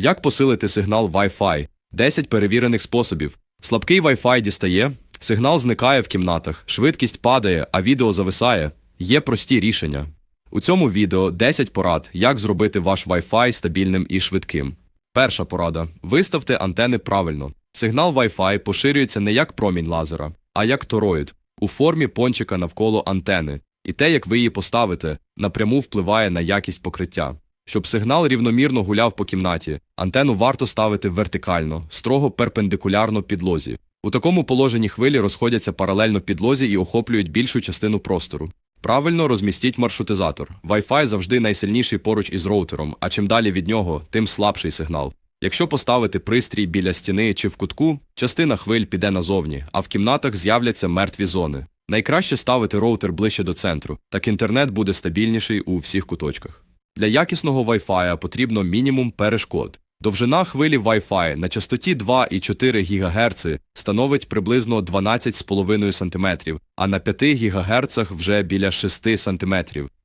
Як посилити сигнал Wi-Fi? 10 перевірених способів. Слабкий Wi-Fi дістає, сигнал зникає в кімнатах, швидкість падає, а відео зависає. Є прості рішення. У цьому відео 10 порад, як зробити ваш Wi-Fi стабільним і швидким. Перша порада: виставте антени правильно. Сигнал Wi-Fi поширюється не як промінь лазера, а як тороїд у формі пончика навколо антени. І те, як ви її поставите, напряму впливає на якість покриття. Щоб сигнал рівномірно гуляв по кімнаті, антенну варто ставити вертикально, строго перпендикулярно підлозі. У такому положенні хвилі розходяться паралельно підлозі і охоплюють більшу частину простору. Правильно розмістіть маршрутизатор. Wi-Fi завжди найсильніший поруч із роутером, а чим далі від нього, тим слабший сигнал. Якщо поставити пристрій біля стіни чи в кутку, частина хвиль піде назовні, а в кімнатах з'являться мертві зони. Найкраще ставити роутер ближче до центру, так інтернет буде стабільніший у всіх куточках. Для якісного Wi-Fi потрібно мінімум перешкод. Довжина хвилі Wi-Fi на частоті 2,4 ГГц становить приблизно 12,5 см, а на 5 ГГц вже біля 6 см.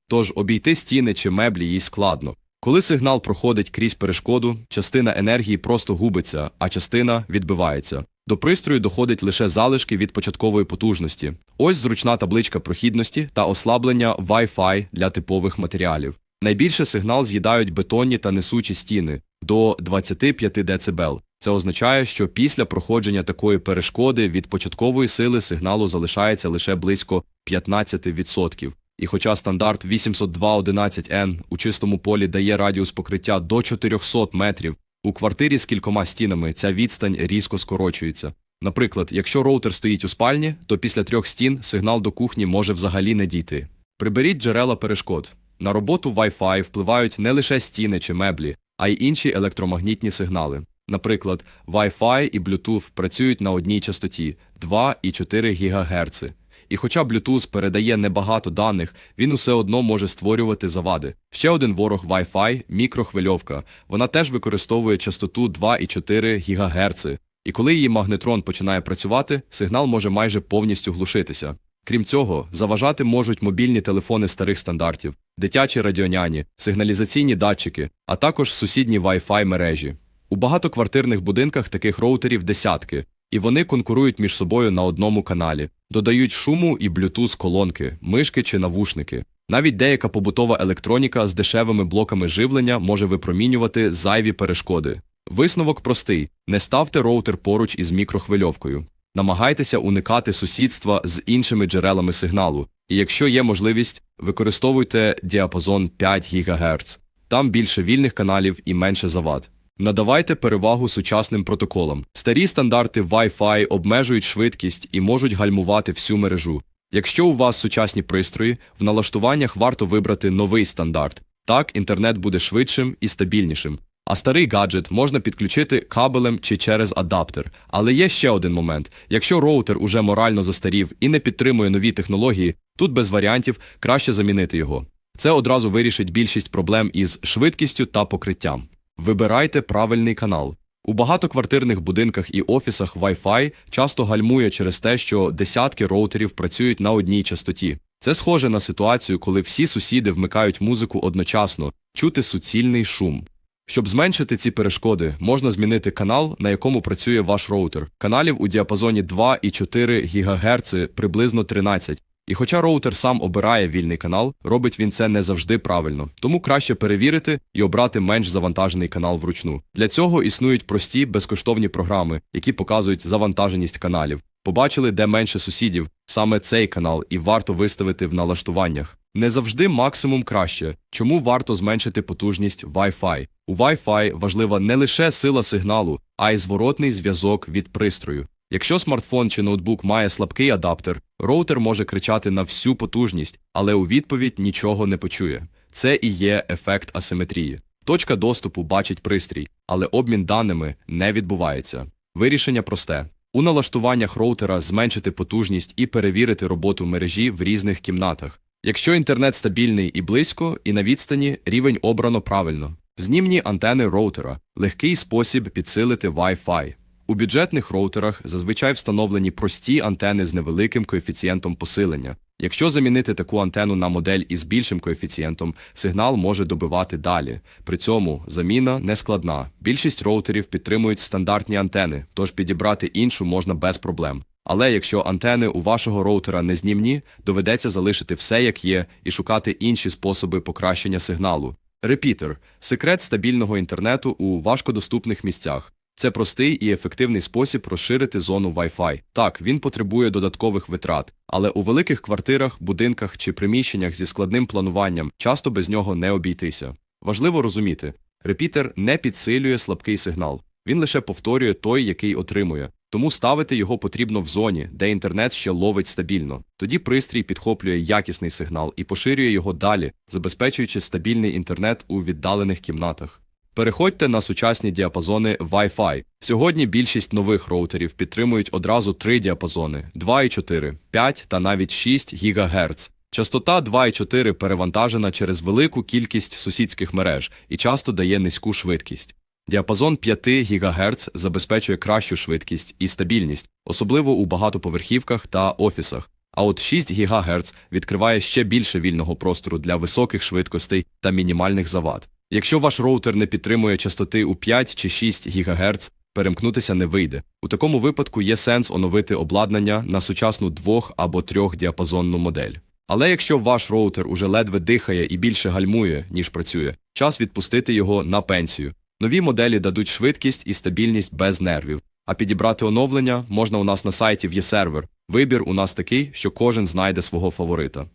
Тож обійти стіни чи меблі їй складно. Коли сигнал проходить крізь перешкоду, частина енергії просто губиться, а частина відбивається. До пристрою доходить лише залишки від початкової потужності. Ось зручна табличка прохідності та ослаблення Wi-Fi для типових матеріалів. Найбільше сигнал з'їдають бетонні та несучі стіни до 25 дБ. Це означає, що після проходження такої перешкоди від початкової сили сигналу залишається лише близько 15%. І хоча стандарт 802.11n у чистому полі дає радіус покриття до 400 метрів, у квартирі з кількома стінами ця відстань різко скорочується. Наприклад, якщо роутер стоїть у спальні, то після трьох стін сигнал до кухні може взагалі не дійти. Приберіть джерела перешкод. На роботу Wi-Fi впливають не лише стіни чи меблі, а й інші електромагнітні сигнали. Наприклад, Wi-Fi і Bluetooth працюють на одній частоті 2,4 ГГц. І хоча Bluetooth передає небагато даних, він усе одно може створювати завади. Ще один ворог Wi-Fi – мікрохвильовка. Вона теж використовує частоту 2,4 ГГц. І коли її магнетрон починає працювати, сигнал може майже повністю глушитися. Крім цього, заважати можуть мобільні телефони старих стандартів, дитячі радіоняні, сигналізаційні датчики, а також сусідні Wi-Fi мережі. У багатоквартирних будинках таких роутерів десятки, і вони конкурують між собою на одному каналі, додають шуму і Bluetooth колонки, мишки чи навушники. Навіть деяка побутова електроніка з дешевими блоками живлення може випромінювати зайві перешкоди. Висновок простий: не ставте роутер поруч із мікрохвильовкою. Намагайтеся уникати сусідства з іншими джерелами сигналу, і якщо є можливість, використовуйте діапазон 5 ГГц. Там більше вільних каналів і менше завад. Надавайте перевагу сучасним протоколам. Старі стандарти Wi-Fi обмежують швидкість і можуть гальмувати всю мережу. Якщо у вас сучасні пристрої, в налаштуваннях варто вибрати новий стандарт. Так інтернет буде швидшим і стабільнішим. А старий гаджет можна підключити кабелем чи через адаптер. Але є ще один момент: якщо роутер уже морально застарів і не підтримує нові технології, тут без варіантів краще замінити його. Це одразу вирішить більшість проблем із швидкістю та покриттям. Вибирайте правильний канал. У багатоквартирних будинках і офісах Wi-Fi часто гальмує через те, що десятки роутерів працюють на одній частоті. Це схоже на ситуацію, коли всі сусіди вмикають музику одночасно, чути суцільний шум. Щоб зменшити ці перешкоди, можна змінити канал, на якому працює ваш роутер. Каналів у діапазоні 2,4 ГГц приблизно 13. І хоча роутер сам обирає вільний канал, робить він це не завжди правильно, тому краще перевірити і обрати менш завантажений канал вручну. Для цього існують прості безкоштовні програми, які показують завантаженість каналів. Побачили, де менше сусідів, саме цей канал, і варто виставити в налаштуваннях. Не завжди максимум краще. Чому варто зменшити потужність Wi-Fi? У Wi-Fi важлива не лише сила сигналу, а й зворотний зв'язок від пристрою. Якщо смартфон чи ноутбук має слабкий адаптер, роутер може кричати на всю потужність, але у відповідь нічого не почує. Це і є ефект асиметрії. Точка доступу бачить пристрій, але обмін даними не відбувається. Вирішення просте. У налаштуваннях роутера зменшити потужність і перевірити роботу мережі в різних кімнатах. Якщо інтернет стабільний і близько, і на відстані рівень обрано правильно. Знімні антени роутера легкий спосіб підсилити Wi-Fi. У бюджетних роутерах зазвичай встановлені прості антени з невеликим коефіцієнтом посилення. Якщо замінити таку антенну на модель із більшим коефіцієнтом, сигнал може добивати далі. При цьому заміна не складна. Більшість роутерів підтримують стандартні антени, тож підібрати іншу можна без проблем. Але якщо антени у вашого роутера не знімні, доведеться залишити все як є і шукати інші способи покращення сигналу. Репітер секрет стабільного інтернету у важкодоступних місцях. Це простий і ефективний спосіб розширити зону Wi-Fi. Так, він потребує додаткових витрат, але у великих квартирах, будинках чи приміщеннях зі складним плануванням часто без нього не обійтися. Важливо розуміти, репітер не підсилює слабкий сигнал, він лише повторює той, який отримує. Тому ставити його потрібно в зоні, де інтернет ще ловить стабільно. Тоді пристрій підхоплює якісний сигнал і поширює його далі, забезпечуючи стабільний інтернет у віддалених кімнатах. Переходьте на сучасні діапазони Wi-Fi. Сьогодні більшість нових роутерів підтримують одразу три діапазони: 2,4, 5 та навіть 6 ГГц. Частота 2,4 перевантажена через велику кількість сусідських мереж і часто дає низьку швидкість. Діапазон 5 ГГц забезпечує кращу швидкість і стабільність, особливо у багатоповерхівках та офісах. А от 6 ГГц відкриває ще більше вільного простору для високих швидкостей та мінімальних завад. Якщо ваш роутер не підтримує частоти у 5 чи 6 ГГц, перемкнутися не вийде. У такому випадку є сенс оновити обладнання на сучасну двох або трьохдіапазонну модель. Але якщо ваш роутер уже ледве дихає і більше гальмує, ніж працює, час відпустити його на пенсію. Нові моделі дадуть швидкість і стабільність без нервів. А підібрати оновлення можна у нас на сайті в є сервер. Вибір у нас такий, що кожен знайде свого фаворита.